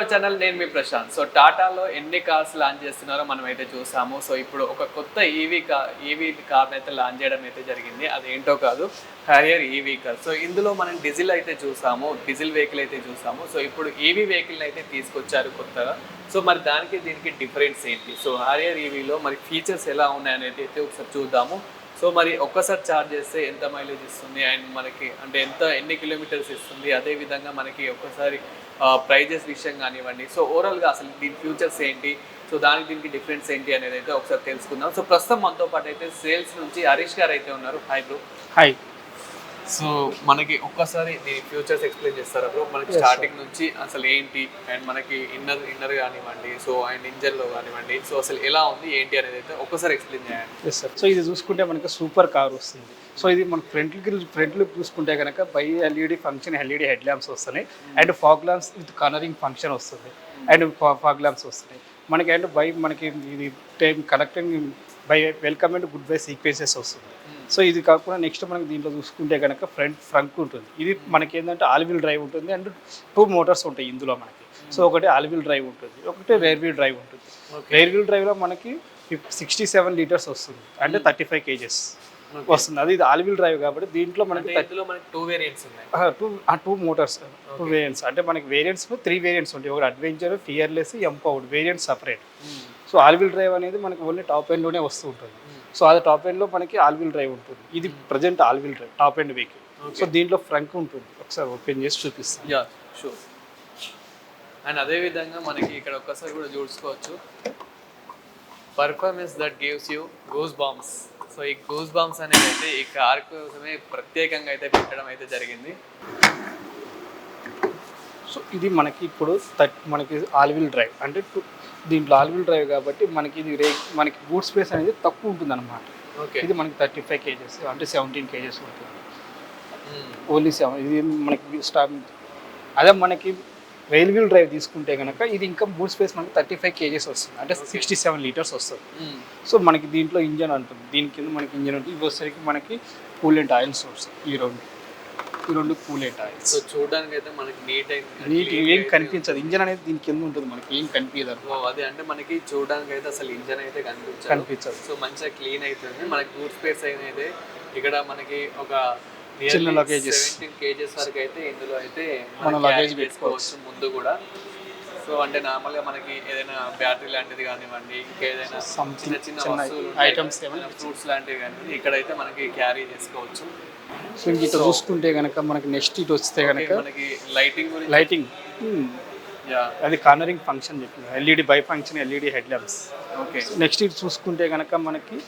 Hello to channel నేను మీ Prashanth. So టాటాలో ఎన్ని cars launch చేస్తున్నారో మనం అయితే చూసాము. సో ఇప్పుడు ఒక కొత్త ఈవీ కార్ ఈవీ కార్ని అయితే లాంచ్ చేయడం అయితే జరిగింది. అది ఏంటో కాదు హ్యారియర్ ఈవీ కార్ సో ఇందులో మనం డీజిల్ అయితే చూసాము డీజిల్ వెహికల్ అయితే చూసాము. సో ఇప్పుడు ఈవీ వెహికల్ అయితే తీసుకొచ్చారు కొత్తగా. సో మరి దానికి దీనికి డిఫరెన్స్ ఏంటి? సో హ్యారియర్ ఈవీలో మరి ఫీచర్స్ ఎలా ఉన్నాయనేది అయితే ఒకసారి చూద్దాము. సో మరి ఒక్కసారి ఛార్జ్ చేస్తే ఎంత మైలేజ్ ఇస్తుంది? అండ్ మనకి అంటే ఎంత ఎన్ని కిలోమీటర్స్ ఇస్తుంది? అదే విధంగా మనకి ఒక్కసారి ప్రైజెస్ విషయం కానివ్వండి. సో ఓవరాల్గా అసలు దీని ఫ్యూచర్స్ ఏంటి? సో దానికి దీనికి డిఫరెన్స్ ఏంటి అనేది అయితే ఒకసారి తెలుసుకుందాం. సో ప్రస్తుతం మనతో పాటు అయితే సేల్స్ నుంచి హరీష్ గారు అయితే ఉన్నారు. హాయ్ బ్రో హాయ్ సో మనకి ఒక్కసారి దీని ఫ్యూచర్స్ ఎక్స్ప్లెయిన్ చేస్తారా బ్రో? మనకి స్టార్టింగ్ నుంచి అసలు ఏంటి? అండ్ మనకి ఇన్నర్ ఇన్నర్ కానివ్వండి సో అండ్ ఇంజన్లో కానివ్వండి సో అసలు ఎలా ఉంది ఏంటి అనేది అయితే ఒక్కసారి ఎక్స్ప్లెయిన్ చేయండి. సార్ సో ఇది చూసుకుంటే మనకి సూపర్ కార్ వస్తుంది. సో ఇది మన ఫ్రంట్ ఫ్రంట్ లుక్ చూసుకుంటే కనుక bi LED function LED head lamps వస్తున్నాయి. And fog lamps with colouring function వస్తుంది. అండ్ ఫాగ్ ల్యాంప్స్ వస్తున్నాయి. మనకి అండ్ బై మనకి ఇది time connecting by welcome and goodbye sequences వస్తుంది. సో ఇది కాకుండా నెక్స్ట్ మనకి దీంట్లో చూసుకుంటే కనుక ఫ్రంట్ ఫ్రంట్ ఉంటుంది. ఇది మనకి ఏంటంటే ఆల్వీల్ డ్రైవ్ ఉంటుంది అండ్ టూ మోటార్స్ ఉంటాయి ఇందులో మనకి. సో ఒకటి ఆల్వీల్ డ్రైవ్ ఉంటుంది ఒకటి రేర్ వీల్ డ్రైవ్ ఉంటుంది. రేర్ వీల్ డ్రైవ్లో మనకి సిక్స్టీ సెవెన్ లీటర్స్ వస్తుంది అంటే థర్టీ ఫైవ్ కేజెస్ వస్తుంది. అది ఇది ఆల్వీల్ డ్రైవ్ కాబట్టి దీంట్లో మనకి టూ వేరియంట్స్ ఉన్నాయి. Two two motors two variants అంటే మనకి వేరియంట్స్ త్రీ వేరియంట్స్ ఉంటాయి. ఒకటి adventure fearless empowered variant separate so all wheel drive అనేది మనకి ఓన్లీ టాప్ ఎండ్లోనే వస్తూ ఉంటుంది. సో అది టాప్ ఎండ్లో మనకి ఆల్వీల్ డ్రైవ్ ఉంటుంది. ఇది present all wheel drive top end vehicle so దీంట్లో ఫ్రంక్ ఉంటుంది. ఒకసారి ఓపెన్ చేసి చూపిస్తాను. యా షూర్ అండ్ అదే విధంగా మనకి ఇక్కడ ఒక్కసారి కూడా చూసుకోవచ్చు. Performance that gives you goose bumps so ఈ గూస్ బాంబ్స్ అనేది అయితే ఈ కార్ కోసమే ప్రత్యేకంగా అయితే పెట్టడం అయితే జరిగింది. సో ఇది మనకి ఇప్పుడు థర్ట్ మనకి ఆల్వీల్ డ్రైవ్ అంటే టూ దీంట్లో ఆల్వీల్ డ్రైవ్ కాబట్టి మనకి ఇది రే మనకి బూట్ స్పేస్ అనేది తక్కువ ఉంటుంది అనమాట ఓకే ఇది మనకి థర్టీ ఫైవ్ కేజెస్ అంటే సెవెంటీన్ కేజెస్ ఉంటుంది ఓన్లీ సెవెన్ ఇది మనకి స్టాప్ అదే మనకి రైల్ వీల్ డ్రైవ్ తీసుకుంటే కనుక ఇది ఇంకా బూట్ స్పేస్ మనకి థర్టీ ఫైవ్ కేజెస్ వస్తుంది. అంటే సిక్స్టీ సెవెన్ లీటర్స్ వస్తుంది. సో మనకి దీంట్లో ఇంజన్ ఉంటుంది. దీని కింద మనకి ఇంజన్ ఉంటుంది. ఇవి వచ్చేసరికి మనకి కూలెంట్ ఆయిల్స్ వస్తాయి ఈ రెండు. ఈ రెండు కూలెంట్ ఆయిల్స్ సో చూడడానికి అయితే మనకి నీట్ నీట్ ఏం కనిపించదు. ఇంజన్ అనేది దీని కింద ఉంటుంది మనకి? ఏం కనిపించదు అది అంటే మనకి చూడడానికి అయితే అసలు ఇంజన్ అయితే కనిపించదు. కనిపించదు. సో మంచిగా క్లీన్ అవుతుంది మనకి బూట్ స్పేస్ అయితే ఇక్కడ మనకి ఒక చిన్న. సెవెంటీన్ కేజెస్ వరకు అయితే ఇందులో అయితే మన carry చేసుకోవచ్చు ముందు కూడా. సో అంటే నార్మల్గా మనకి ఏదైనా బ్యాటరీ లాంటిది కానివ్వండి ఇంకేదైనా చిన్న చిన్న వస్తువులు ఏమైనా ఫ్రూట్స్ లాంటివి కానీ ఇక్కడైతే మనకి క్యారీ చేసుకోవచ్చు. సో ఇట్లా చూసుకుంటే కనుక మనకి నెక్స్ట్ ఇటు వస్తే కనుక మనకి లైటింగ్ లైటింగ్ యా అది కార్నరింగ్ ఫంక్షన్ చెప్పింది LED bi function LED head lamps okay next ఇది చూసుకుంటే కనుక మనకి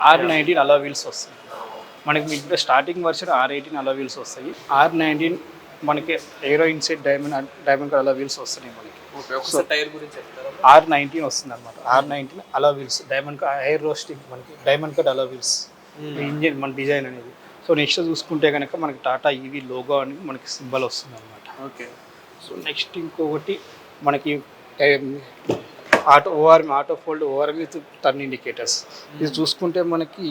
ఆర్ నైన్టీన్ అలా వీల్స్ వస్తాయి. మనకి మీకు స్టార్టింగ్ వర్షన్ ఆర్ ఎయిటీన్ అలా వీల్స్ వస్తాయి. ఆర్ నైన్టీన్ మనకి ఏరో ఇన్సైడ్ డైమండ్ డైమండ్ అలా వీల్స్ వస్తున్నాయి మనకి. టైర్ గురించి ఆర్ నైన్టీన్ వస్తుంది అనమాట ఆర్ నైన్టీన్ అలా వీల్స్ డైమండ్ ఎయిర్ రోస్టింగ్ మనకి డైమండ్ కట్ అలా వీల్స్ ఇంజిన్ మన డిజైన్ అనేది. సో నెక్స్ట్ చూసుకుంటే కనుక మనకి టాటా ఈవీ లోగో అని మనకి సింబల్ వస్తుంది అనమాట ఓకే. సో నెక్స్ట్ ఇంకొకటి మనకి auto ORM auto fold ORM with turn indicators. ఇది చూసుకుంటే మనకి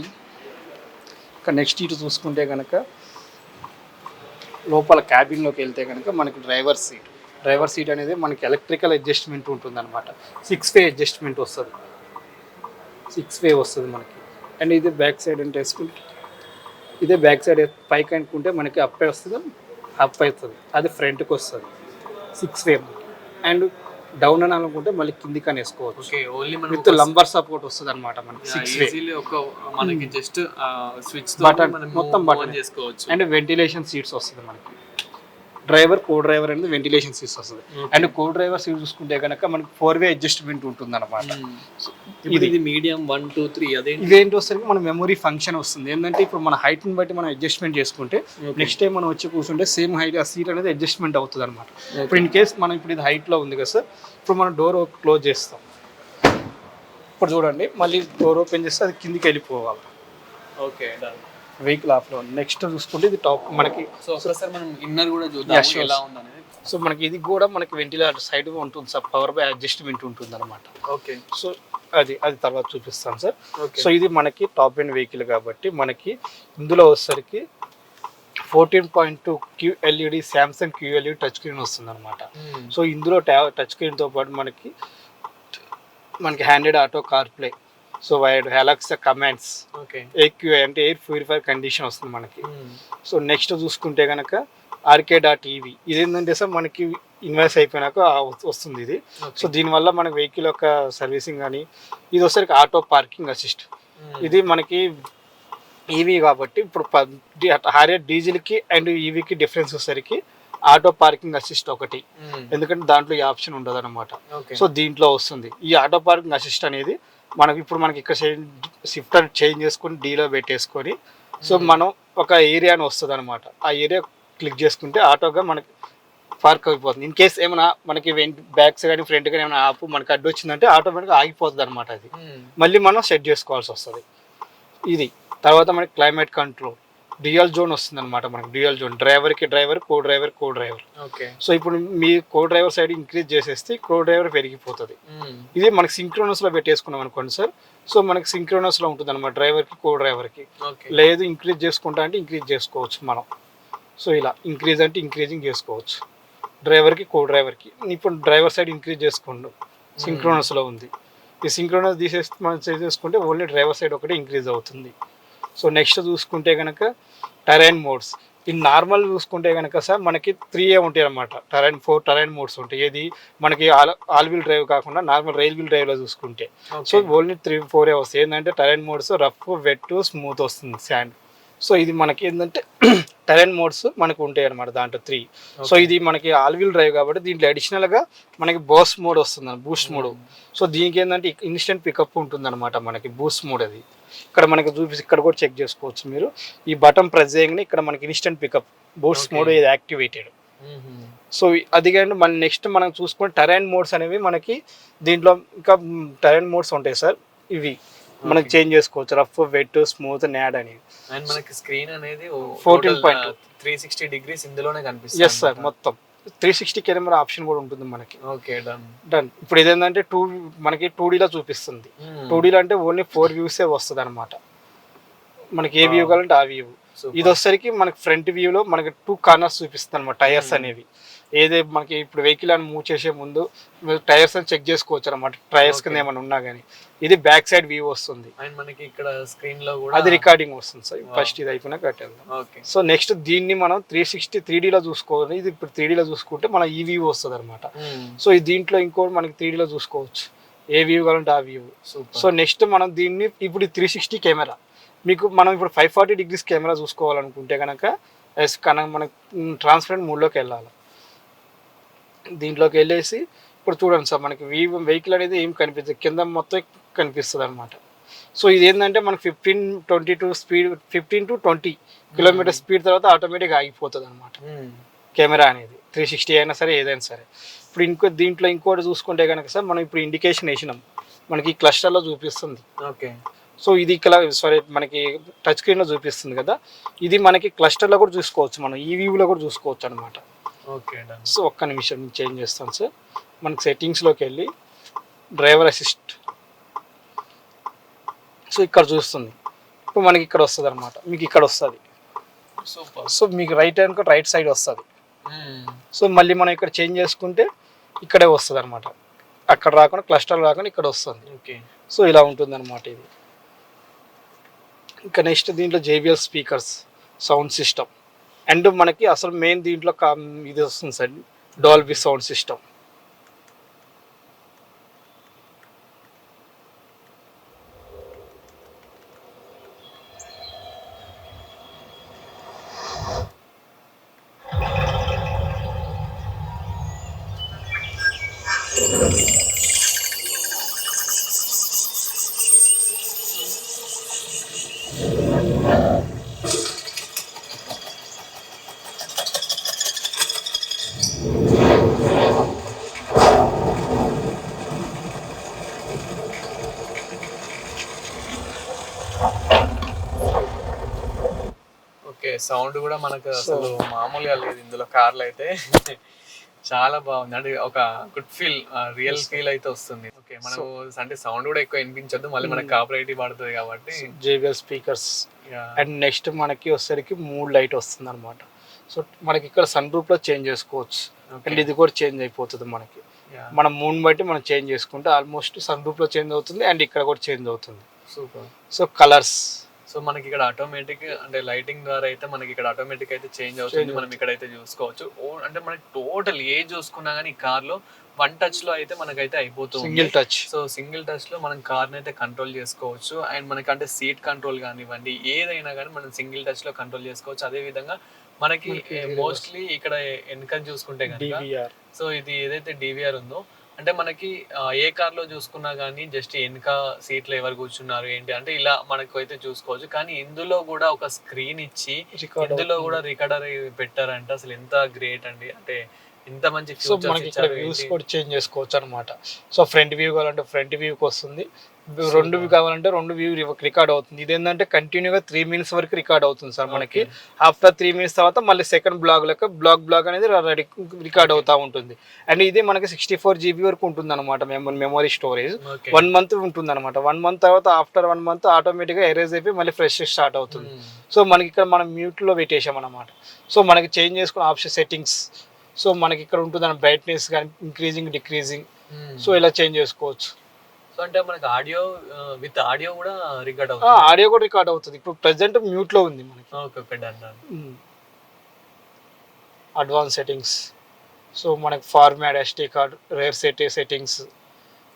ఇంకా నెక్స్ట్ ఇటు చూసుకుంటే కనుక లోపల క్యాబిన్లోకి వెళ్తే కనుక మనకి డ్రైవర్ సీట్ డ్రైవర్ సీట్ అనేది మనకి ఎలక్ట్రికల్ అడ్జస్ట్మెంట్ ఉంటుంది అనమాట సిక్స్ వే అడ్జస్ట్మెంట్ వస్తుంది. సిక్స్ వే వస్తుంది మనకి. అండ్ ఇది బ్యాక్ సైడ్ అంటే వేసుకుంటే ఇదే బ్యాక్ సైడ్ పైకి అనుకుంటే మనకి అప్ వస్తుంది? అప్ అవుతుంది అది ఫ్రంట్కి వస్తుంది. సిక్స్ వే అండ్ డౌన్ అని అనుకుంటే మళ్ళీ కిందికి అని వేసుకోవచ్చు. ఓకే ఓన్లీ మనం విత్ లంబర్ సపోర్ట్ వస్తుంది అనమాట మనకి సిక్స్ ఒక మనకి జస్ట్ స్విచ్ మనం మొత్తం button. చేసుకోవచ్చు. అండ్ వెంటిలేషన్ సీట్స్ వస్తుంది మనకి. డ్రైవర్ కో డ్రైవర్ అనేది వెంటిలేషన్ సీట్స్ వస్తుంది. అండ్ కో డ్రైవర్ సీట్ చూసుకుంటే కనుక మనకి ఫోర్ వే అడ్జస్ట్మెంట్ ఉంటుంది అనమాట ఇది మీడియం వన్ టూ త్రీ అదే ఇవేంటి వస్తే మన మెమరీ ఫంక్షన్ వస్తుంది. ఏంటంటే ఇప్పుడు మన హైట్ని బట్టి మనం అడ్జస్ట్మెంట్ చేసుకుంటే నెక్స్ట్ టైం మనం వచ్చి కూర్చుంటే సేమ్ హైట్ ఆ సీట్ అనేది అడ్జస్ట్మెంట్ అవుతుంది అనమాట ఇప్పుడు ఇన్ కేస్ మనం ఇప్పుడు ఇది హైట్లో ఉంది కదా సార్ ఇప్పుడు మనం డోర్ క్లోజ్ చేస్తాం. ఇప్పుడు చూడండి మళ్ళీ డోర్ ఓపెన్ చేస్తే అది కిందికి వెళ్ళిపోవాలి. ఓకే వెహికల్ ఆఫ్లో నెక్స్ట్ చూసుకుంటే ఇది టాప్ మనకి సో మనం ఇన్నర్ కూడా చూద్దాం. ఎలా ఉందనేది. సో మనకి ఇది కూడా మనకి వెంటిలేటర్ సైడ్ ఉంటుంది సార్. పవర్ బై అడ్జస్ట్మెంట్ ఉంటుంది అనమాట ఓకే సో అది అది తర్వాత చూపిస్తాను సార్. సో ఇది మనకి టాప్ ఎండ్ వెహికల్ కాబట్టి మనకి ఇందులో వచ్చేసరికి fourteen point two Q LED Samsung Q LED touch screen వస్తుంది అనమాట సో ఇందులో టచ్ స్క్రీన్తో పాటు మనకి మనకి Android Auto CarPlay so wide హెలక్స్ commands okay. AQI అంటే ఎయిర్ ప్యూరిఫైర్ కండిషన్ వస్తుంది మనకి. సో నెక్స్ట్ చూసుకుంటే కనుక ఆర్కే డాట్ ఈవీ ఇది ఏంటంటే సార్ మనకి ఇన్వెస్ట్ అయిపోయినాక వస్తు- వస్తుంది ఇది. సో దీనివల్ల మనకి వెహికల్ యొక్క సర్వీసింగ్ కానీ ఇది వచ్చేసరికి ఆటో పార్కింగ్ అసిస్ట్. ఇది మనకి ఈవీ కాబట్టి ఇప్పుడు హారియర్ డీజిల్కి అండ్ ఈవీకి డిఫరెన్స్ వచ్చేసరికి ఆటో పార్కింగ్ అసిస్ట్ ఒకటి. ఎందుకంటే దాంట్లో ఈ ఆప్షన్ ఉండదు అనమాట సో దీంట్లో వస్తుంది. ఈ ఆటో పార్కింగ్ అసిస్ట్ అనేది మనకి ఇప్పుడు మనకి ఇక్కడ షిఫ్ట్ చేంజ్ చేసుకొని డీలో పెట్టేసుకొని సో మనం ఒక ఏరియాని వస్తుంది అనమాట ఆ ఏరియా క్లిక్ చేసుకుంటే ఆటోగా మనకి పార్క్ అయిపోతుంది. ఇన్ కేస్ ఏమైనా మనకి బ్యాక్స్ కానీ ఫ్రంట్ కానీ ఏమైనా ఆపు మనకి అడ్డు వచ్చిందంటే ఆటోమేటిక్గా ఆగిపోతుంది అనమాట అది. మళ్ళీ మనం సెట్ చేసుకోవాల్సి వస్తుంది. ఇది. తర్వాత మనకి క్లైమేట్ కంట్రోల్ డ్యూయల్ జోన్ వస్తుంది అనమాట మనకి డ్యూయల్ జోన్. డ్రైవర్కి driver co driver co driver okay. So ఇప్పుడు మీ కో డ్రైవర్ సైడ్ ఇంక్రీజ్ చేసేస్తే కో డ్రైవర్ పెరిగిపోతుంది ఇది మనకి సింక్రోనస్లో పెట్టేసుకున్నాం అనుకోండి సార్. సో మనకి సింక్రోనస్లో ఉంటుంది అనమాట డ్రైవర్కి కో డ్రైవర్కి ఓకే. లేదు ఇంక్రీజ్ చేసుకుంటా అంటే ఇంక్రీజ్ చేసుకోవచ్చు మనం. సో ఇలా ఇంక్రీజ్ అంటే ఇంక్రీజింగ్ చేసుకోవచ్చు. డ్రైవర్కి కో డ్రైవర్కి ఇప్పుడు డ్రైవర్ సైడ్ ఇంక్రీజ్ చేసుకోండు. సింక్రోనస్లో ఉంది. ఈ సింక్రోనస్ తీసేస్తే మనం చేసేసుకుంటే ఓన్లీ డ్రైవర్ సైడ్ ఒకటే ఇంక్రీజ్ అవుతుంది. సో నెక్స్ట్ చూసుకుంటే కనుక టరైన్ మోడ్స్. ఈ నార్మల్ చూసుకుంటే కనుక సార్ మనకి త్రీ ఏ ఉంటాయి అనమాట టరైన్ ఫోర్ టరైన్ మోడ్స్ ఉంటాయి. ఏది? మనకి ఆల్ ఆల్ వీల్ డ్రైవ్ కాకుండా నార్మల్ రైల్ వీల్ డ్రైవ్లో చూసుకుంటే. సో ఓన్లీ త్రీ ఫోర్ ఏ వస్తాయి. ఏంటంటే terrain modes rough wet smooth వస్తుంది శాండ్ సో ఇది మనకి ఏంటంటే టెరెన్ మోడ్స్ మనకు ఉంటాయి అనమాట దాంట్లో త్రీ సో ఇది మనకి ఆల్ వీల్ డ్రైవ్ కాబట్టి దీంట్లో అడిషనల్గా మనకి బోస్ మోడ్ వస్తుంది బూస్ట్ మోడ్ సో దీనికి ఏంటంటే ఇన్స్టెంట్ పికప్ ఉంటుంది అనమాట మనకి బూస్ట్ మోడ్ అది. ఇక్కడ మనకి చూపిస్తే ఇక్కడ కూడా చెక్ చేసుకోవచ్చు మీరు. ఈ బటన్ ప్రెస్ చేయగానే ఇక్కడ మనకి ఇన్స్టెంట్ పికప్ Okay. మోడ్ ఇది యాక్టివేటెడ్. సో అది కానీ మన నెక్స్ట్ మనం చూసుకుంటే టెరైన్ మోడ్స్ అనేవి మనకి దీంట్లో ఇంకా టెరైన్ మోడ్స్ ఉంటాయి సార్. ఇవి మనం. చేంజ్ చేసుకోవచ్చు. రఫ్ వెట్ స్మూత్ నాడ్ అనేది అండ్ మనకి స్క్రీన్ అనేది 14.2. త్రీ సిక్స్టీ డిగ్రీస్ ఇందులోనే కనిపిస్తుంది ఎస్ సార్ మొత్తం. త్రీ సిక్స్టీ కెమెరా ఆప్షన్ కూడా ఉంటుంది మనకి. Okay done. డన్. ఇప్పుడు ఇదేంటంటే టూ మనకి టూ డీలో చూపిస్తుంది. టూ డీలో అంటే ఓన్లీ ఫోర్ వ్యూసే వస్తుంది అనమాట మనకి ఏ వ్యూ. కావాలంటే ఆ వ్యూ ఇది వచ్చేసరికి మనకి ఫ్రంట్ వ్యూలో మనకి టూ కార్నర్స్ చూపిస్తుంది అనమాట టైర్స్ Hmm. అనేవి. ఏదే మనకి ఇప్పుడు వెహికల్ అని మూవ్ చేసే ముందు టైర్స్ అని చెక్ చేసుకోవచ్చు అనమాట టైర్స్ కింద. ఏమైనా ఉన్నా కానీ ఇది బ్యాక్ సైడ్ వ్యూ వస్తుంది. అండ్ మనకి ఇక్కడ స్క్రీన్లో కూడా అది రికార్డింగ్ వస్తుంది సార్. ఫస్ట్ ఇది అయిపోయినా కట్టేద్దాం. ఓకే సో నెక్స్ట్ దీన్ని మనం త్రీ సిక్స్టీ త్రీ డీలో చూసుకోవాలి. ఇది ఇప్పుడు త్రీ డీలో చూసుకుంటే మన ఈ వ్యూ వస్తుంది అనమాట సో ఈ దీంట్లో ఇంకోటి మనకి త్రీ డీలో చూసుకోవచ్చు. ఏ వ్యూ కావాలంటే ఆ వ్యూ సో నెక్స్ట్ మనం దీన్ని ఇప్పుడు త్రీ సిక్స్టీ కెమెరా మీకు మనం ఇప్పుడు ఫైవ్ ఫార్టీ డిగ్రీస్ కెమెరా చూసుకోవాలనుకుంటే కనుక ఎస్ కనుక మనకి ట్రాన్స్పరెంట్ మూడ్లోకి వెళ్ళాలి. దీంట్లోకి వెళ్ళేసి ఇప్పుడు చూడండి సార్ మనకి వీ వెహికల్ అనేది ఏం కనిపిస్తుంది? కింద మొత్తం కనిపిస్తుంది అనమాట సో ఇది ఏంటంటే మనకి fifteen twenty to speed fifteen to twenty kilometre speed తర్వాత ఆటోమేటిక్ ఆగిపోతుంది అనమాట కెమెరా అనేది త్రీ సిక్స్టీ అయినా సరే ఏదైనా సరే. ఇప్పుడు ఇంకో దీంట్లో ఇంకోటి చూసుకుంటే కనుక సార్ మనం ఇప్పుడు ఇండికేషన్ వేసినాం. మనకి క్లస్టర్లో చూపిస్తుంది. ఓకే సో ఇది ఇక్కడ సారీ మనకి టచ్ స్క్రీన్లో చూపిస్తుంది కదా. ఇది మనకి క్లస్టర్లో కూడా చూసుకోవచ్చు మనం. ఈ వ్యూలో కూడా చూసుకోవచ్చు అనమాట ఓకే సో ఒక్క నిమిషం నేను చేంజ్ చేస్తాను సార్ మనకి సెట్టింగ్స్లోకి వెళ్ళి డ్రైవర్ అసిస్ట్ సో ఇక్కడ చూస్తుంది. ఇప్పుడు మనకి ఇక్కడ వస్తుంది అనమాట మీకు ఇక్కడ వస్తుంది. సూపర్ సో మీకు రైట్ హ్యాండ్ రైట్ సైడ్ వస్తుంది. సో మళ్ళీ మనం ఇక్కడ చేంజ్ చేసుకుంటే ఇక్కడే వస్తుంది అనమాట అక్కడ రాకుండా క్లస్టర్ రాకుండా ఇక్కడ వస్తుంది. ఓకే సో ఇలా ఉంటుంది అనమాట ఇది. ఇంకా నెక్స్ట్ దీంట్లో JBL speakers sound system and మనకి అసలు మెయిన్ దీంట్లో కా- ఇది వస్తుంది sir Dolby sound system okay sound కూడా మనకు అసలు మామూలుగా లేదు. ఇందులో కార్లు అయితే చాలా బాగుంది. అంటే ఒక గుడ్ ఫీల్ రియల్ ఫీల్ అయితే వస్తుంది. ఓకే మనం అంటే సౌండ్ కూడా ఎక్కువ వినిపించద్దు. మళ్ళీ మనకి కాపరేట్ పడుతుంది కాబట్టి. JBL speakers. అండ్ నెక్స్ట్ మనకి వచ్చేసరికి మూడ్ లైట్ వస్తుంది అనమాట సో మనకి ఇక్కడ సన్ రూఫ్లో చేంజ్ చేసుకోవచ్చు. అండ్ ఇది కూడా చేంజ్ అయిపోతుంది మనకి. మన మూన్ బట్టి మనం చేంజ్ చేసుకుంటే ఆల్మోస్ట్ సన్ రూఫ్లో చేంజ్ అవుతుంది. అండ్ ఇక్కడ కూడా చేంజ్ అవుతుంది. సూపర్ సో కలర్స్ సో మనకి ఇక్కడ ఆటోమేటిక్ అంటే లైటింగ్ ద్వారా అయితే మనకి ఇక్కడ ఆటోమేటిక్ అయితే చేంజ్ అవుతుంది. మనం ఇక్కడ అయితే చూసుకోవచ్చు. అంటే మనకి టోటల్ ఏ చూసుకున్నా కానీ ఈ కార్లో వన్ టచ్లో అయితే మనకైతే అయిపోతుంది సింగిల్ టచ్ సో సింగిల్ టచ్లో మనం కార్ అయితే కంట్రోల్ చేసుకోవచ్చు. అండ్ మనకి అంటే సీట్ కంట్రోల్ కానివ్వండి ఏదైనా కానీ మనం సింగిల్ టచ్లో కంట్రోల్ చేసుకోవచ్చు. అదే విధంగా మనకి మోస్ట్లీ ఇక్కడ వెనక చూసుకుంటే కనుక సో ఇది ఏదైతే డివిఆర్ ఉందో అంటే మనకి ఏ కార్లో చూసుకున్నా కానీ జస్ట్ వెనక సీట్లో ఎవరు కూర్చున్నారు ఏంటి అంటే ఇలా మనకు అయితే చూసుకోవచ్చు. కానీ ఇందులో కూడా ఒక స్క్రీన్ ఇచ్చి ఇందులో కూడా రికార్డర్ పెట్టారంటే అసలు ఎంత గ్రేట్ అండి. అంటే ఇంత మంచి సో మనకి ఇక్కడ వ్యూస్? కూడా చేంజ్ చేసుకోవచ్చు అనమాట సో ఫ్రంట్ వ్యూ కావాలంటే ఫ్రంట్ వ్యూకి వస్తుంది రెండు వ్యూ కావాలంటే రెండు వ్యూ రికార్డ్ అవుతుంది. ఇది ఏంటంటే కంటిన్యూగా త్రీ మినిట్స్ వరకు రికార్డ్ అవుతుంది సార్ మనకి. ఆఫ్టర్ త్రీ మినిట్స్ తర్వాత మళ్ళీ సెకండ్ బ్లాగ్ లెక్క బ్లాగ్ బ్లాగ్ అనేది రికార్డ్ అవుతా ఉంటుంది. అండ్ ఇది మనకి సిక్స్టీ ఫోర్ జీబీ వరకు ఉంటుంది అనమాట మెమరీ స్టోరేజ్. వన్ మంత్ ఉంటుంది అనమాట వన్ మంత్ తర్వాత ఆఫ్టర్ వన్ మంత్ ఆటోమేటిక్గా ఎరేజ్ అయిపోయి మళ్ళీ ఫ్రెష్ స్టార్ట్ అవుతుంది. Hmm. సో మనకి ఇక్కడ మనం మ్యూట్లో పెట్టేసాం అనమాట సో మనకి చేంజ్ చేసుకున్న ఆప్షన్ సెట్టింగ్స్ సో మనకి ఇక్కడ ఉంటుంది బ్రైట్నెస్ కానీ ఇంక్రీజింగ్ డిక్రీజింగ్ Hmm. సో ఇలా చేంజ్ చేసుకోవచ్చు. సో అంటే మనకి ఆడియో విత్ ఆడియో కూడా రికార్డ్ అవుతుంది. ఆడియో కూడా రికార్డ్ అవుతుంది. ఇప్పుడు ప్రజెంట్ మ్యూట్లో ఉంది మనకి. Okay okay done advance settings so మనకి format SD card rear set settings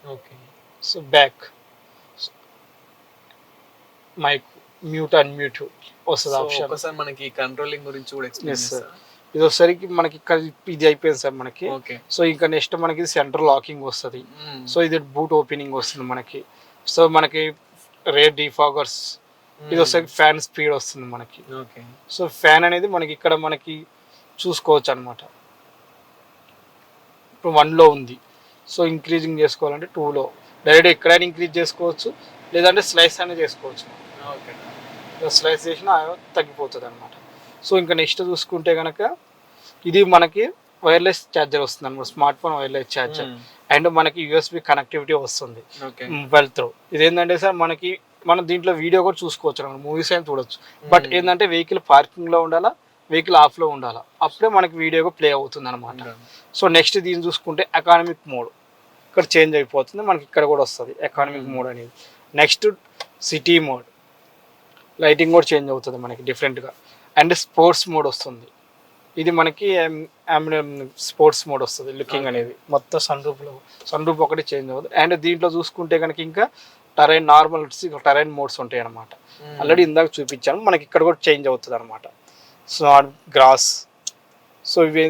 okay so back mic mute and mute వస్తుంది ఆప్షన్ మనకి కంట్రోలింగ్ గురించి కూడా ఎక్స్ప్లెయిన్. చేస్తారా? ఇది వచ్చేసరికి మనకి ఇక్కడ ఇది అయిపోయింది సార్ మనకి. సో ఇంకా నెక్స్ట్ మనకి సెంటర్ లాకింగ్ వస్తుంది. సో ఇది బూట్ ఓపెనింగ్ వస్తుంది మనకి. సో మనకి రేర్ డిఫాగర్స్. ఇది వచ్చేసరికి ఫ్యాన్ స్పీడ్ వస్తుంది మనకి. ఓకే. సో ఫ్యాన్ అనేది మనకి ఇక్కడ మనకి చూసుకోవచ్చు అనమాట ఇప్పుడు వన్లో ఉంది. సో ఇంక్రీజింగ్ చేసుకోవాలంటే టూలో డైరెక్ట్ ఎక్కడైనా ఇంక్రీజ్ చేసుకోవచ్చు. లేదంటే స్లైస్ అనేది చేసుకోవచ్చు. ఓకే. స్లైస్ చేసినా తగ్గిపోతుంది అనమాట సో ఇంకా నెక్స్ట్ చూసుకుంటే కనుక ఇది మనకి వైర్లెస్ ఛార్జర్ వస్తుంది అనమాట. Smart phone wireless charger and మనకి యూఎస్బి కనెక్టివిటీ వస్తుంది. మొబైల్ త్రో ఇదేంటంటే సార్ మనకి మనం దీంట్లో వీడియో కూడా చూసుకోవచ్చు అనమాట. మూవీస్ అయినా చూడొచ్చు. బట్ ఏంటంటే వెహికల్ పార్కింగ్లో ఉండాలా వెహికల్ ఆఫ్లో ఉండాలా అప్పుడే మనకి వీడియో ప్లే అవుతుంది అనమాట. సో నెక్స్ట్ దీన్ని చూసుకుంటే ఎకానమిక్ మోడ్ ఇక్కడ చేంజ్ అయిపోతుంది. మనకి ఇక్కడ కూడా వస్తుంది ఎకానమిక్ మోడ్ అనేది. నెక్స్ట్ సిటీ మోడ్ లైటింగ్ కూడా చేంజ్ అవుతుంది మనకి డిఫరెంట్గా అండ్ స్పోర్ట్స్ మోడ్ వస్తుంది. ఇది మనకి స్పోర్ట్స్ మోడ్ వస్తుంది లుకింగ్ అనేది. మొత్తం సన్ రూఫ్లో సన్ రూఫ్ ఒకటి చేంజ్ అవుతుంది అండ్ దీంట్లో చూసుకుంటే కనుక ఇంకా టరైన్ నార్మల్ టరైన్ మోడ్స్ ఉంటాయి అనమాట ఆల్రెడీ ఇందాక చూపించాను మనకి ఇక్కడ కూడా చేంజ్ అవుతుంది అనమాట సో గ్రాస్ సో ఇవి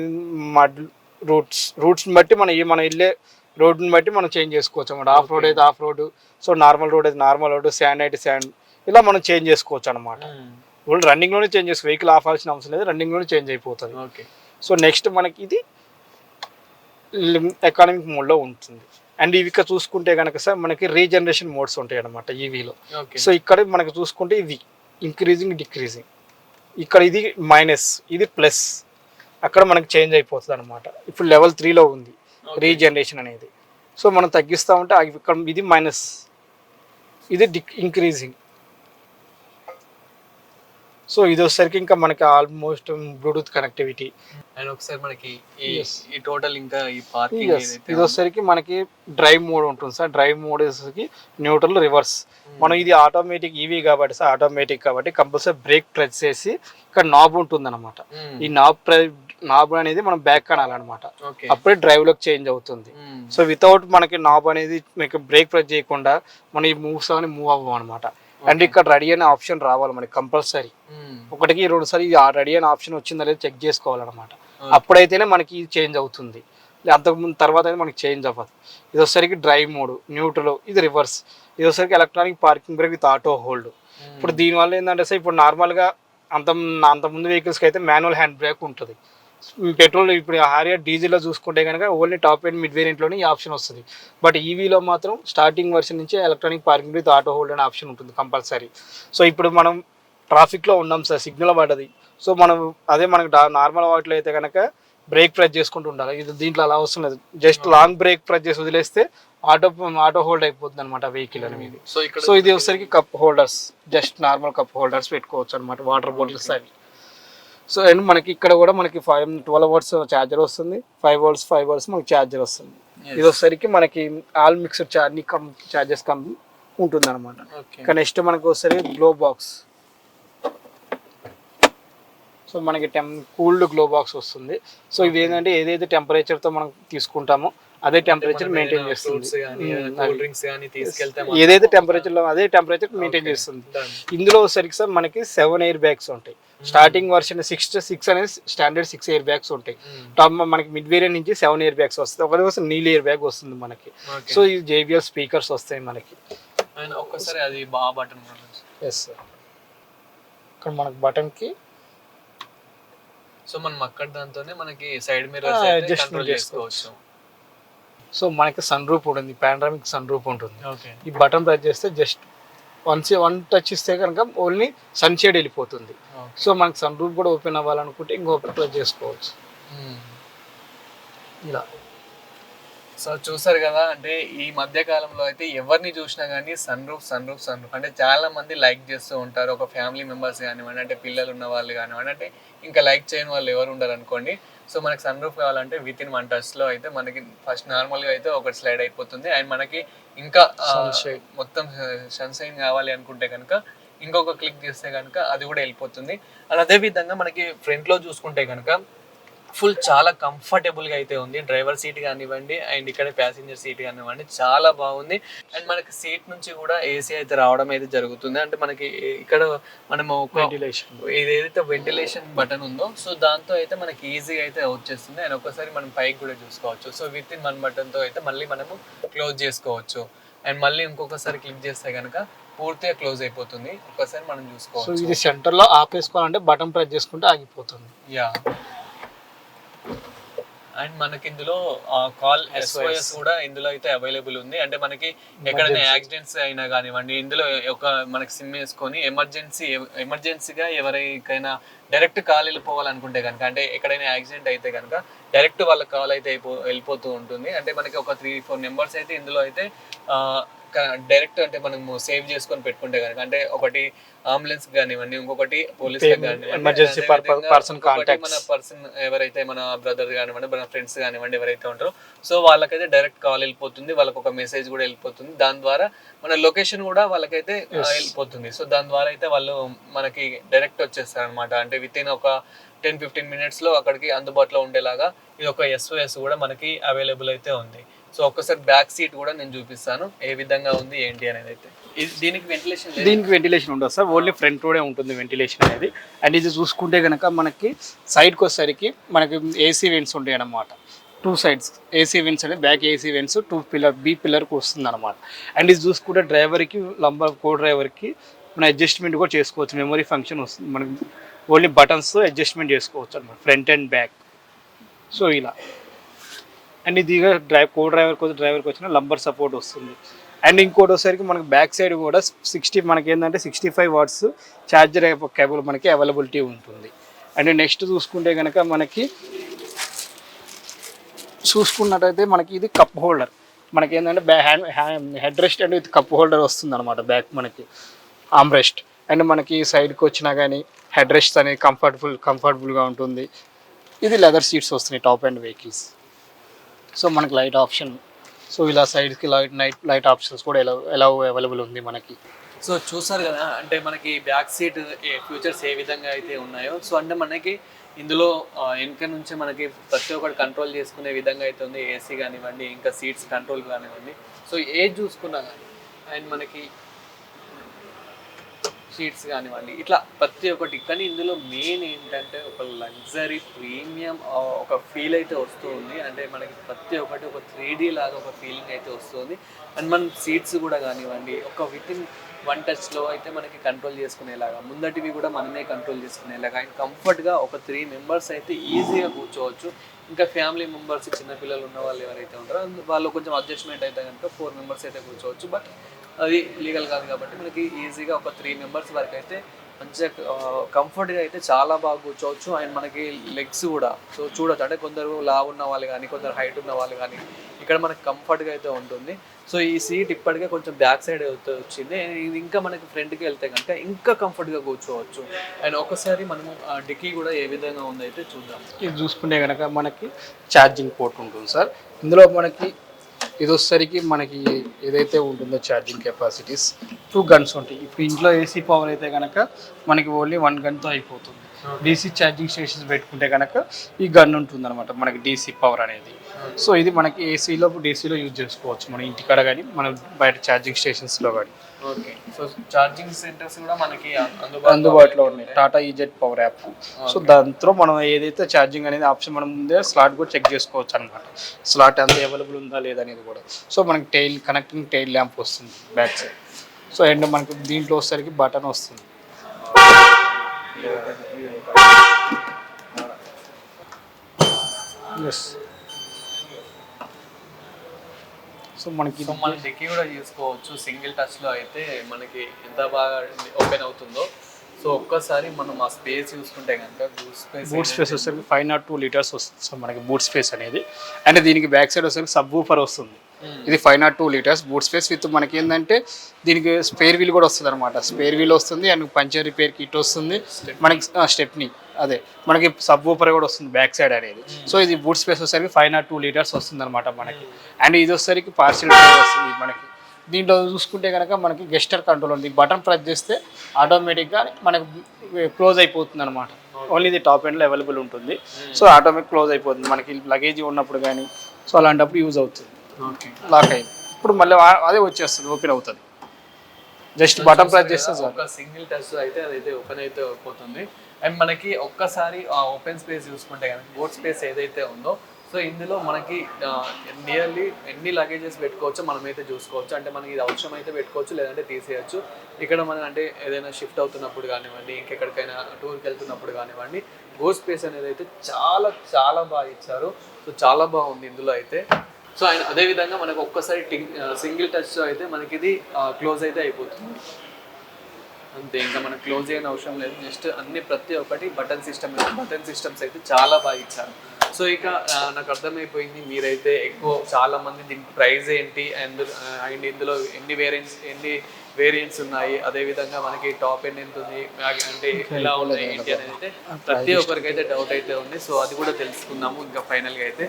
మడ్ రూట్స్ రూట్స్ని బట్టి మనం ఈ మనం వెళ్ళే రోడ్ని బట్టి మనం చేంజ్ చేసుకోవచ్చు అనమాట ఆఫ్ రోడ్ అయితే off road so normal road అయితే నార్మల్ రోడ్ శాండ్ అయితే శాండ్ ఇలా మనం చేంజ్ చేసుకోవచ్చు అనమాట ఇప్పుడు రన్నింగ్లోనే చేంజ్ చేసుకో వెహికల్ ఆఫ్ అవ్వాల్సిన అవసరం లేదు రన్నింగ్లోనే చేంజ్ అయిపోతుంది. ఓకే సో నెక్స్ట్ మనకి ఇది ఎకానమిక్ మోడ్లో ఉంటుంది. అండ్ ఇవి ఇక్కడ చూసుకుంటే కనుక సార్ మనకి రీజనరేషన్ మోడ్స్ ఉంటాయి అనమాట ఈవీలో సో ఇక్కడ మనకి చూసుకుంటే ఇది ఇంక్రీజింగ్ డిక్రీజింగ్ ఇక్కడ ఇది మైనస్ ఇది ప్లస్ అక్కడ మనకి చేంజ్ అయిపోతుంది అనమాట ఇప్పుడు లెవెల్ త్రీలో ఉంది రీజనరేషన్ అనేది. సో మనం తగ్గిస్తూ ఉంటే ఇక్కడ ఇది మైనస్ ఇది డిక్ ఇంక్రీజింగ్ సో ఇది వచ్చేసరికి ఇంకా మనకి ఆల్మోస్ట్ బ్లూటూత్ కనెక్టివిటీ అండ్ ఒకసారి మనకి ఈ టోటల్ ఇంకా ఈ పార్కింగ్ ఇది వచ్చేసరికి మనకి డ్రైవ్ మోడ్ ఉంటుంది సార్. డ్రైవ్ మోడ్ వచ్చేసరికి న్యూట్రల్ రివర్స్ మనం ఇది ఆటోమేటిక్ ఈవీ కాబట్టి సార్ ఆటోమేటిక్ కాబట్టి కంపల్సరీ బ్రేక్ ప్రెస్ చేసి ఇక్కడ నాబ్ ఉంటుంది అనమాట ఈ నాబ్ నాబ్ అనేది మనం బ్యాక్ అనాలన్నమాట ఓకే అప్పుడే డ్రైవ్లోకి చేంజ్ అవుతుంది. సో వితౌట్ మనకి నాబ్ అనేది మీకు బ్రేక్ ప్రెస్ చేయకుండా మనం ఈ మూవ్స్ అని మూవ్ అవ్వం అనమాట అండ్ ఇక్కడ రెడీ అనే ఆప్షన్ రావాలి మనకి కంపల్సరీ. ఒకటికి రెండు సారి రెడీ అనే ఆప్షన్ వచ్చిందా లేదా చెక్ చేసుకోవాలన్నమాట. అప్పుడైతేనే మనకి ఇది చేంజ్ అవుతుంది. అంతకుముందు తర్వాత అయితే మనకి చేంజ్ అవ్వదు. ఇది వచ్చేసరికి డ్రైవ్ మోడ్ న్యూట్రల్ ఇది రివర్స్. ఇది వచ్చేసరికి electronic parking brake with auto hold. ఇప్పుడు దీనివల్ల ఏంటంటే సార్ ఇప్పుడు నార్మల్గా అంత అంత ముందు వెహికల్స్కి అయితే మాన్యువల్ హ్యాండ్ బ్రేక్ ఉంటుంది. పెట్రోల్ ఇప్పుడు హారియర్ డీజిల్లో చూసుకుంటే కనుక ఓన్లీ టాప్ అండ్ మిడ్ వేరియంట్లోనే ఈ ఆప్షన్ వస్తుంది. బట్ ఈవీలో మాత్రం స్టార్టింగ్ వర్షన్ నుంచి electronic parking with auto hold అనే ఆప్షన్ ఉంటుంది కంపల్సరీ సో ఇప్పుడు మనం ట్రాఫిక్లో ఉన్నాం సార్ సిగ్నల్ పడ్డది. సో మనం అదే మనకు నార్మల్ వాటిలో అయితే కనుక బ్రేక్ ప్రెస్ చేసుకుంటూ ఉండాలి. ఇది దీంట్లో అలా అవసరం లేదు. జస్ట్ లాంగ్ బ్రేక్ ప్రెస్ చేసి వదిలేస్తే ఆటో ఆటో హోల్డ్ అయిపోతుంది అనమాట వెహికల్ అనేది. సో ఇది వచ్చేసరికి cup holders just normal cup holders పెట్టుకోవచ్చు అనమాట వాటర్ బాటిల్స్ అవి. సో అండ్ మనకి ఇక్కడ కూడా మనకి ఫైవ్ ట్వెల్వ్ అవర్స్ ఛార్జర్ వస్తుంది. ఫైవ్ అవర్స్ ఫైవ్ అవర్స్ మనకి ఛార్జర్ వస్తుంది. ఇది వచ్చేసరికి మనకి ఆల్ మిక్స్డ్ అన్ని కమ్ ఛార్జెస్ కమ్ ఉంటుంది అనమాట ఇంకా నెక్స్ట్ మనకి వచ్చేసరికి గ్లో బాక్స్ సో మనకి టెం కూల్డ్ గ్లో బాక్స్ వస్తుంది. సో ఇది ఏంటంటే ఏదైతే టెంపరేచర్తో మనం తీసుకుంటామో అదే టెంపరేచర్ మెయింటైన్ చేస్తుంది. ఏదైతే టెంపరేచర్లో అదే టెంపరేచర్ మెయింటైన్ చేస్తుంది. ఇందులో వచ్చేసరికి సార్ మనకి సెవెన్ ఎయిర్ బ్యాగ్స్ ఉంటాయి. స్టార్టింగ్ వర్షన్ సిక్స్ సిక్స్ అనేది స్టాండర్డ్ సిక్స్ ఎయిర్ బ్యాగ్స్ ఉంటాయి. టాప్ మనకి మిడ్ వేరియంట్ నుంచి సెవెన్ ఎయిర్ బ్యాగ్స్ వస్తాయి. ఒకటి వస్తే నీల్ ఎయిర్ బ్యాగ్ వస్తుంది మనకి. సో ఇది జేబిఎల్ స్పీకర్స్ వస్తాయి మనకి. ఒక్కసారి అది బాగా బటన్ ఎస్ సార్ ఇక్కడ మనకి బటన్కి సో మనం అక్కడ దాంతోనే మనకి సైడ్ మిర్రర్స్ కంట్రోల్ చేసుకోవచ్చు. సో మనకి సన్ రూప్ ఉంటుంది. పాండ్రామిక్ సన్ రూప్ ఉంటుంది ఈ బటన్ ప్రెస్ చేస్తే జస్ట్ వన్స్ వన్ టచ్ ఇస్తే కనుక ఓన్లీ సన్ షేడ్ వెళ్ళిపోతుంది. సో మనకి సన్ రూప్ కూడా ఓపెన్ అవ్వాలనుకుంటే ఇంకో ప్రెస్ చేసుకోవచ్చు. ఇలా. సో చూసారు కదా అంటే ఈ మధ్య కాలంలో అయితే ఎవరిని చూసినా కానీ sun roof sun roof sun roof. అంటే చాలా మంది లైక్ చేస్తూ ఉంటారు. ఒక ఫ్యామిలీ మెంబర్స్ కానివ్వండి అంటే పిల్లలు ఉన్న వాళ్ళు కానివ్వండి అంటే ఇంకా లైక్ చేయని వాళ్ళు ఎవరు ఉండరు అనుకోండి. సో మనకి సన్ రూఫ్ కావాలంటే విత్ ఇన్ వన్ టచ్లో అయితే మనకి ఫస్ట్ నార్మల్గా అయితే ఒకటి స్లైడ్ అయిపోతుంది అండ్ మనకి ఇంకా. మొత్తం సన్షైన్ కావాలి అనుకుంటే కనుక ఇంకొక క్లిక్ చేస్తే కనుక అది కూడా వెళ్ళిపోతుంది అండ్ అదే విధంగా మనకి ఫ్రంట్లో చూసుకుంటే కనుక ఫుల్ చాలా కంఫర్టబుల్గా అయితే ఉంది. డ్రైవర్ సీట్ కానివ్వండి అండ్ ఇక్కడ ప్యాసింజర్ సీట్ కానివ్వండి చాలా బాగుంది. అండ్ మనకి సీట్ నుంచి కూడా ఏసీ అయితే రావడం అయితే జరుగుతుంది. అంటే మనకి ఇక్కడ మనము వెంటిలేషన్ ఇది ఏదైతే వెంటిలేషన్ బటన్ ఉందో సో దాంతో అయితే మనకి ఈజీగా అయితే వచ్చేస్తుంది అండ్ ఒక్కసారి మనం పైకి కూడా చూసుకోవచ్చు. సో విత్ ఇన్ వన్ బటన్తో అయితే మళ్ళీ మనము క్లోజ్ చేసుకోవచ్చు. అండ్ మళ్ళీ ఇంకొకసారి క్లిక్ చేస్తే కనుక పూర్తిగా క్లోజ్ అయిపోతుంది. ఒక్కసారి మనం చూసుకోవచ్చు. ఇది సెంటర్లో ఆపేసుకోవాలంటే బటన్ ప్రెస్ చేసుకుంటే ఆగిపోతుంది. యా అండ్ మనకి ఇందులో కాల్ ఎస్ఓఎస్ కూడా ఇందులో అయితే అవైలబుల్ ఉంది. అంటే మనకి ఎక్కడైనా యాక్సిడెంట్స్ అయినా కానివ్వండి ఇందులో ఒక మనకి సిమ్ వేసుకొని ఎమర్జెన్సీ ఎమర్జెన్సీగా ఎవరికైనా డైరెక్ట్ కాల్ వెళ్ళిపోవాలనుకుంటే కనుక అంటే ఎక్కడైనా యాక్సిడెంట్ అయితే కనుక డైరెక్ట్ వాళ్ళ కాల్ అయితే అయిపో వెళ్ళిపోతూ ఉంటుంది. అంటే మనకి ఒక త్రీ ఫోర్ నెంబర్స్ అయితే ఇందులో అయితే డైరెక్ట్ అంటే మనము సేవ్ చేసుకొని పెట్టుకుంటే కనుక అంటే ఒకటి అంబులెన్స్ కానివ్వండి ఇంకొకటి పోలీస్ contacts. మన పర్సన్ ఎవరైతే మన బ్రదర్ కానివ్వండి మన ఫ్రెండ్స్ కానివ్వండి ఎవరైతే ఉంటారో సో వాళ్ళకైతే డైరెక్ట్ కాల్ వెళ్ళిపోతుంది వాళ్ళకి ఒక మెసేజ్ కూడా వెళ్ళిపోతుంది. దాని ద్వారా మన లొకేషన్ కూడా వాళ్ళకైతే వెళ్ళిపోతుంది. సో దాని ద్వారా అయితే వాళ్ళు మనకి డైరెక్ట్ వచ్చేస్తారు అనమాట అంటే విత్ ఇన్ ఒక టెన్ ఫిఫ్టీన్ మినిట్స్లో అక్కడికి అందుబాటులో ఉండేలాగా ఇది ఒక ఎస్ఓఎస్ కూడా మనకి అవైలబుల్ అయితే ఉంది. సో ఒక్కసారి బ్యాక్ సీట్ కూడా నేను చూపిస్తాను. ఏ విధంగా ఉంది ఏంటి అనేది అయితే దీనికి వెంటిలేషన్ దీనికి వెంటిలేషన్ ఉండదు సార్. ఓన్లీ ఫ్రంట్ రోడే ఉంటుంది వెంటిలేషన్ అనేది. అండ్ ఇది చూసుకుంటే కనుక మనకి సైడ్కి వచ్చేసరికి మనకి ఏసీ వెంట్స్ ఉంటాయి అన్నమాట. టూ సైడ్స్ ఏసీ వెంట్స్ అంటే back AC vents two pillar B పిల్లర్కి వస్తుంది అనమాట అండ్ ఇది చూసుకుంటే డ్రైవర్కి లంబర్ కో డ్రైవర్కి మన అడ్జస్ట్మెంట్ కూడా చేసుకోవచ్చు. మెమరీ ఫంక్షన్ వస్తుంది. మనకి ఓన్లీ బటన్స్ అడ్జస్ట్మెంట్ చేసుకోవచ్చు అనమాట ఫ్రంట్ అండ్ బ్యాక్ సో ఇలా. అండ్ ఇది డ్రైవ్ కో డ్రైవర్కి వచ్చి డ్రైవర్కి వచ్చిన లంబర్ సపోర్ట్ వస్తుంది. అండ్ ఇంకోటి వచ్చేసరికి మనకి బ్యాక్ సైడ్ కూడా సిక్స్టీ మనకి ఏంటంటే sixty five watts charger cable మనకి అవైలబిలిటీ ఉంటుంది. అండ్ నెక్స్ట్ చూసుకుంటే కనుక మనకి చూసుకున్నట్టయితే మనకి ఇది కప్ హోల్డర్ మనకి ఏంటంటే బ్యా hand headrest and with cup holder వస్తుంది అనమాట బ్యాక్ మనకి. ఆమ్ రెస్ట్ అండ్ మనకి సైడ్కి వచ్చినా కానీ హెడ్ రెస్ట్ అనేది కంఫర్టబుల్ కంఫర్టబుల్గా ఉంటుంది. ఇది లెదర్ సీట్స్ వస్తున్నాయి టాప్ అండ్ వెహికల్స్ సో మనకి లైట్ ఆప్షన్. సో ఇలా సైడ్కి లైట్ నైట్ లైట్ ఆప్షన్స్ కూడా ఎలా ఎలా అవైలబుల్ ఉంది మనకి. సో చూసారు కదా అంటే మనకి బ్యాక్ సీట్ ఫ్యూచర్స్ ఏ విధంగా అయితే ఉన్నాయో. సో అంటే మనకి ఇందులో వెనక నుంచి మనకి ప్రతి ఒక్కటి కంట్రోల్ చేసుకునే విధంగా అయితే ఉంది. ఏసీ కానివ్వండి ఇంకా సీట్స్ కంట్రోల్ కానివ్వండి. సో ఏది చూసుకున్నా కానీ అండ్ మనకి షీట్స్ కానివ్వండి ఇట్లా ప్రతి ఒక్కటి. కానీ ఇందులో మెయిన్ ఏంటంటే ఒక లగ్జరీ ప్రీమియం ఒక ఫీల్ అయితే వస్తుంది. అంటే మనకి ప్రతి ఒక్కటి ఒక త్రీ లాగా ఒక ఫీలింగ్ అయితే వస్తుంది. అండ్ మన సీట్స్ కూడా కానివ్వండి ఒక విత్ ఇన్ వన్ టచ్లో అయితే మనకి కంట్రోల్ చేసుకునేలాగా ముందటివి కూడా మనమే కంట్రోల్ చేసుకునేలాగా. అండ్ కంఫర్ట్గా ఒక త్రీ మెంబర్స్ అయితే ఈజీగా కూర్చోవచ్చు. ఇంకా ఫ్యామిలీ మెంబర్స్ చిన్నపిల్లలు ఉన్న వాళ్ళు ఎవరైతే ఉంటారో వాళ్ళు కొంచెం అడ్జస్ట్మెంట్ అయితే కనుక ఫోర్ మెంబర్స్ అయితే కూర్చోవచ్చు. బట్ అది లీగల్ కాదు కాబట్టి మనకి ఈజీగా ఒక త్రీ మెంబర్స్ వరకు అయితే మంచిగా కంఫర్ట్గా అయితే చాలా బాగా కూర్చోవచ్చు. అండ్ మనకి లెగ్స్ కూడా. సో చూడొచ్చు. అంటే కొందరు లావు ఉన్న వాళ్ళు కానీ కొందరు హైట్ ఉన్న వాళ్ళు కానీ ఇక్కడ మనకి కంఫర్ట్గా అయితే ఉంటుంది. సో ఈ సీట్ ఇప్పటికే కొంచెం బ్యాక్ సైడ్ అయితే వచ్చింది. ఇది ఇంకా మనకి ఫ్రంట్కి వెళ్తే కనుక ఇంకా కంఫర్ట్గా కూర్చోవచ్చు. అండ్ ఒకసారి మనము డిక్కీ కూడా ఏ విధంగా ఉందో అయితే చూద్దాం. ఇది చూసుకుంటే కనుక మనకి ఛార్జింగ్ పోర్ట్ ఉంటుంది సార్. ఇందులో మనకి ఇది వచ్చేసరికి మనకి ఏదైతే ఉంటుందో ఛార్జింగ్ కెపాసిటీస్ టూ గన్స్ ఉంటాయి. ఇప్పుడు ఇంట్లో ఏసీ పవర్ అయితే కనుక మనకి ఓన్లీ వన్ గన్తో అయిపోతుంది. డీసీ ఛార్జింగ్ స్టేషన్స్ పెట్టుకుంటే కనుక ఈ గన్ ఉంటుంది అనమాట మనకి డీసీ పవర్ అనేది. సో ఇది మనకి ఏసీలో డీసీలో యూజ్ చేసుకోవచ్చు. మన ఇంటికాడ కానీ మన బయట ఛార్జింగ్ స్టేషన్స్లో కానీ ఓకే సో ఛార్జింగ్ సెంటర్స్ కూడా మనకి అందుబాటులో ఉన్నాయి. Tata EZ power app so దాంట్లో మనం ఏదైతే ఛార్జింగ్ అనేది ఆప్షన్ మనం ముందే స్లాట్ కూడా చెక్ చేసుకోవచ్చు అనమాట స్లాట్ అంత అవైలబుల్ ఉందా లేదా అనేది కూడా. సో మనకి టైల్ కనెక్టింగ్ టైల్ ల్యాంప్ వస్తుంది బ్యాక్ సైడ్ సో అండ్ మనకి దీంట్లో వచ్చేసరికి బటన్ వస్తుంది. ఎస్ సో మనకి సో మన డిక్కీ కూడా చూసుకోవచ్చు సింగిల్ టచ్లో అయితే మనకి ఎంత బాగా ఓపెన్ అవుతుందో. సో ఒక్కసారి మనం ఆ స్పేస్ చూసుకుంటే కనుక బూట్ స్పేస్ బూట్ స్పేస్ వచ్చేసరికి ఫైవ్ నాట్ టూ లీటర్స్ వస్తుంది. సో మనకి బూట్ స్పేస్ అనేది. అండ్ దీనికి బ్యాక్ సైడ్ వచ్చేసరికి సబ్ ఊఫర్ వస్తుంది. ఇది five not two litres boot space with మనకి ఏంటంటే దీనికి స్పేర్ వీల్ కూడా వస్తుంది అనమాట స్పేర్ వీల్ వస్తుంది అండ్ పంచర్ రిపేర్ కిట్ వస్తుంది. మనకి స్టెప్ని అదే. మనకి సబ్ ఊపర్ కూడా వస్తుంది బ్యాక్ సైడ్ అనేది. సో ఇది బూట్ స్పేస్ వచ్చేసరికి ఫైవ్ నాట్ టూ లీటర్స్ వస్తుంది అనమాట మనకి. అండ్ ఇది వచ్చేసరికి పార్సిల్ వస్తుంది మనకి. దీంట్లో చూసుకుంటే కనుక మనకి గెస్టర్ కంట్రోల్ ఉంది. బటన్ ప్రెస్ చేస్తే ఆటోమేటిక్గా మనకి క్లోజ్ అయిపోతుంది అనమాట ఓన్లీ ఇది టాప్ ఎండ్లో అవైలబుల్ ఉంటుంది. సో ఆటోమేటిక్ క్లోజ్ అయిపోతుంది. మనకి లగేజ్ ఉన్నప్పుడు కానీ సో అలాంటప్పుడు యూజ్ అవుతుంది. లాక్ అయింది. ఇప్పుడు మళ్ళీ అదే వచ్చేస్తుంది ఓపెన్ అవుతుంది. జస్ట్ బటన్ ప్రెస్ చేస్తే ఒక సింగిల్ టచ్ అయితే అదైతే ఓపెన్ అయితే అయిపోతుంది అండ్ మనకి ఒక్కసారి ఆ ఓపెన్ స్పేస్ చూసుకుంటే కనుక బోట్ స్పేస్ ఏదైతే ఉందో సో ఇందులో మనకి నియర్లీ ఎన్ని లగేజెస్ పెట్టుకోవచ్చో మనం అయితే చూసుకోవచ్చు. అంటే మనకి ఇది అవసరం అయితే పెట్టుకోవచ్చు లేదంటే తీసేయచ్చు. ఇక్కడ మనం అంటే ఏదైనా షిఫ్ట్ అవుతున్నప్పుడు కానివ్వండి ఇంకెక్కడికైనా టూర్కి వెళ్తున్నప్పుడు కానివ్వండి బోట్ స్పేస్ అనేది అయితే చాలా చాలా బాగా ఇచ్చారు. సో చాలా బాగుంది ఇందులో అయితే. సో ఆయన అదే విధంగా మనకు ఒక్కసారి సింగిల్ టచ్ అయితే మనకి ఇది క్లోజ్ అయితే అయిపోతుంది. అంతే ఇంకా మనకు క్లోజ్ చేయని అవసరం లేదు. జస్ట్ అన్ని ప్రతి ఒక్కటి బటన్ సిస్టమ్ బటన్ సిస్టమ్స్ అయితే చాలా బాగా ఇచ్చారు. సో ఇక నాకు అర్థమైపోయింది మీరైతే ఎక్కువ చాలా మంది దీని ప్రైస్ ఏంటి అండ్ అండ్ ఇందులో ఎన్ని వేరియంట్స్ ఎన్ని వేరియంట్స్ ఉన్నాయి అదే విధంగా మనకి టాప్ ఎండ్ ఎంత ఉంది అంటే ఎలా ఉన్నాయి ఏంటి అనేది అయితే ప్రతి ఒక్కరికి అయితే డౌట్ అయితే ఉంది. సో అది కూడా తెలుసుకుందాము ఇంకా final గా అయితే.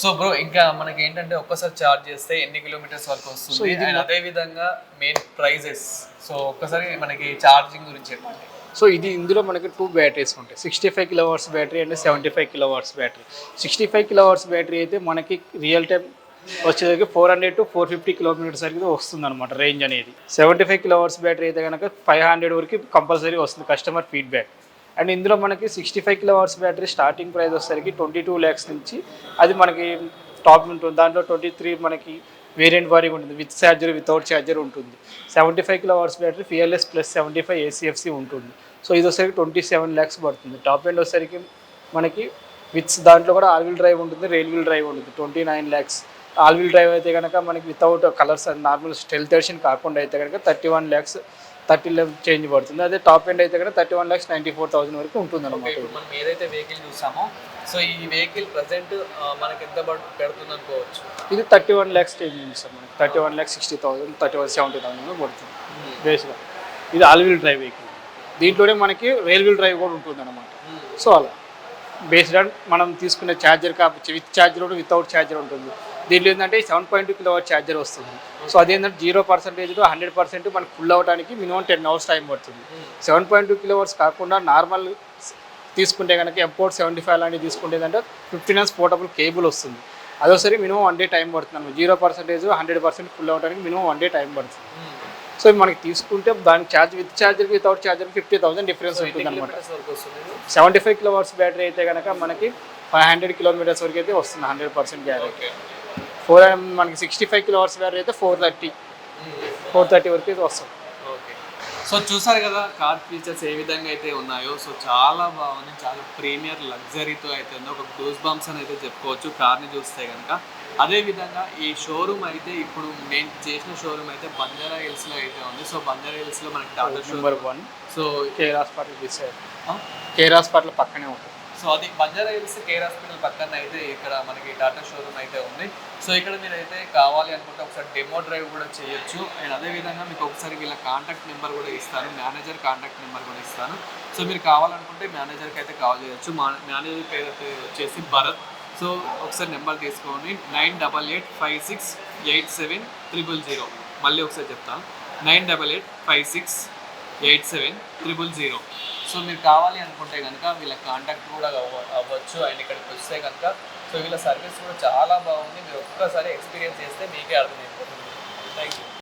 సో బ్రో ఇంకా మనకి ఏంటంటే ఒక్కసారి చార్జ్ చేస్తే ఎన్ని కిలోమీటర్స్ వరకు వస్తుంది? అండ్ అదే విధంగా మెయిన్ ప్రైజెస్ సో ఒక్కసారి మనకి ఛార్జింగ్ గురించి చెప్పండి. సో ఇది ఇందులో మనకి టూ బ్యాటరీస్ ఉంటాయి. Sixty five kilowatts battery and seventy five kilowatts battery sixty five kilowatts battery అయితే మనకి రియల్ టైం వచ్చేసరికి four hundred to four fifty kilometres వరకు వస్తుంది అనమాట రేంజ్ అనేది. Seventy five kilowatts battery అయితే కనుక ఫైవ్ హండ్రెడ్ వరకు కంపల్సరీ వస్తుంది కస్టమర్ ఫీడ్బ్యాక్ అండ్ ఇందులో మనకి sixty five kilo hours battery starting price వచ్చేసరికి ట్వంటీ టూ ల్యాక్స్ నుంచి అది మనకి టాప్ ఉంటుంది. దాంట్లో ట్వంటీ త్రీ మనకి వేరియంట్ వారీగా ఉంటుంది. విత్ ఛార్జర్ వితౌట్ ఛార్జర్ ఉంటుంది. Seventy five kilo hours battery fearless plus seventy five ACFC ఉంటుంది. సో ఇది వచ్చేసరికి ట్వంటీ సెవెన్ ల్యాక్స్ పడుతుంది. టాప్ ఎండ్ వచ్చేసరికి మనకి విత్ దాంట్లో కూడా ఆల్ వీల్ డ్రైవ్ ఉంటుంది రైల్ వీల్ డ్రైవ్ ఉంటుంది. Twenty nine lakhs all wheel drive అయితే కనుక మనకి without colours normal stealth edition కాకుండా అయితే కనుక thirty one lakhs thirty change పడుతుంది. అదే టాప్ ఎండ్ అయితే కనుక thirty one lakhs ninety four thousand వరకు ఉంటుంది అనమాట ఇప్పుడు మనం ఏదైతే వెహికల్ చూసామో సో ఈ వెహికల్ ప్రజెంట్ మనకి ఎంత పడు- పెడుతుంది అనుకోవచ్చు? ఇది thirty one lakhs change sir మనకి. Thirty one lakhs sixty thousand thirty one seventy thousand పడుతుంది. బేస్గా. ఇది ఆల్ వీల్ డ్రైవ్ వెహికల్. దీంట్లోనే మనకి రైల్ వీల్ డ్రైవ్ కూడా ఉంటుంది అనమాట సో అలా. బేస్డ్ ఆన్ మనం తీసుకునే ఛార్జర్ కాబట్టి విత్ ఛార్జర్ కూడా వితౌట్ ఛార్జర్ ఉంటుంది. దీంట్లో ఏంటంటే seven point two kilo charger వస్తుంది. సో అదేంటంటే జీరో పర్సెంటేజ్ హండ్రెడ్ పర్సెంట్ మనకు ఫుల్ అవ్వడానికి మినిమం టెన్ అవర్స్ టైం పడుతుంది. సెవెన్ పాయింట్ టూ కిలో కాకుండా నార్మల్ తీసుకుంటే కనుక ఎంపోర్ట్ సెవెంటీ ఫైవ్ లాంటివి తీసుకుంటే ఏంటంటే ఫిఫ్టీన్ అవర్స్ పోర్టబుల్ కేబుల్ వస్తుంది. అదోసరి మినిమం వన్ డే టైం పడుతుంది అనమాట zero percentage hundred percent full అవ్వడానికి మినిమం వన్ డే టైం pడుతుంది సో మనకి తీసుకుంటే దానికి charge with charger without charger fifty thousand difference ఉంటుంది అనమాట seventy five kilowatts battery అయితే కనుక మనకి ఫైవ్ హండ్రెడ్ కిలోమీటర్స్ వరకు అయితే వస్తుంది హండ్రెడ్ పర్సెంట్ గ్యారెంటీ. ఫోర్ మనకి sixty five kilowatts battery అయితే ఫోర్ థర్టీ ఫోర్ థర్టీ వరకు అయితే వస్తుంది. ఓకే. సో చూసారు కదా కార్ ఫీచర్స్ ఏ విధంగా అయితే ఉన్నాయో. సో చాలా బాగుంది చాలా ప్రీమియర్ లగ్జరీతో అయితే ఉంది. ఒక గ్లూస్ బంప్స్ అని అయితే చెప్పుకోవచ్చు కార్ని చూస్తే కనుక. అదే విధంగా ఈ షోరూమ్ అయితే ఇప్పుడు నేను చేసిన షోరూమ్ అయితే బంజారా హిల్స్లో అయితే ఉంది. సో బంజారా హిల్స్లో మనకి Tata showroom number one so Care hospital Care hospital పక్కనే ఉంటుంది. సో అది బంజారా హిల్స్ కేర్ హాస్పిటల్ పక్కన అయితే ఇక్కడ మనకి టాటా షోరూమ్ అయితే ఉంది. సో ఇక్కడ మీరు అయితే కావాలి అనుకుంటే ఒకసారి డెమో డ్రైవ్ కూడా చేయొచ్చు. అండ్ అదే విధంగా మీకు ఒకసారి వీళ్ళ కాంటాక్ట్ నెంబర్ కూడా ఇస్తాను. మేనేజర్ కాంటాక్ట్ నెంబర్ కూడా ఇస్తాను. సో మీరు కావాలనుకుంటే మేనేజర్కి అయితే కాల్ చేయొచ్చు. మా మేనేజర్ పేరు అయితే వచ్చేసి భరత్. సో ఒకసారి నెంబర్ తీసుకోండి. Nine double eight five six eight seven triple zero. మళ్ళీ ఒకసారి చెప్తాను nine double eight five six eight seven triple zero. So మీరు కావాలి అనుకుంటే కనుక వీళ్ళ కాంటాక్ట్ కూడా అవ్వ- అవ్వచ్చు. అండ్ ఇక్కడికి వస్తే కనుక. సో వీళ్ళ సర్వీస్ కూడా చాలా బాగుంది. మీరు ఒక్కసారి ఎక్స్పీరియన్స్ చేస్తే మీకే అర్థమైపోతుంది. Thank you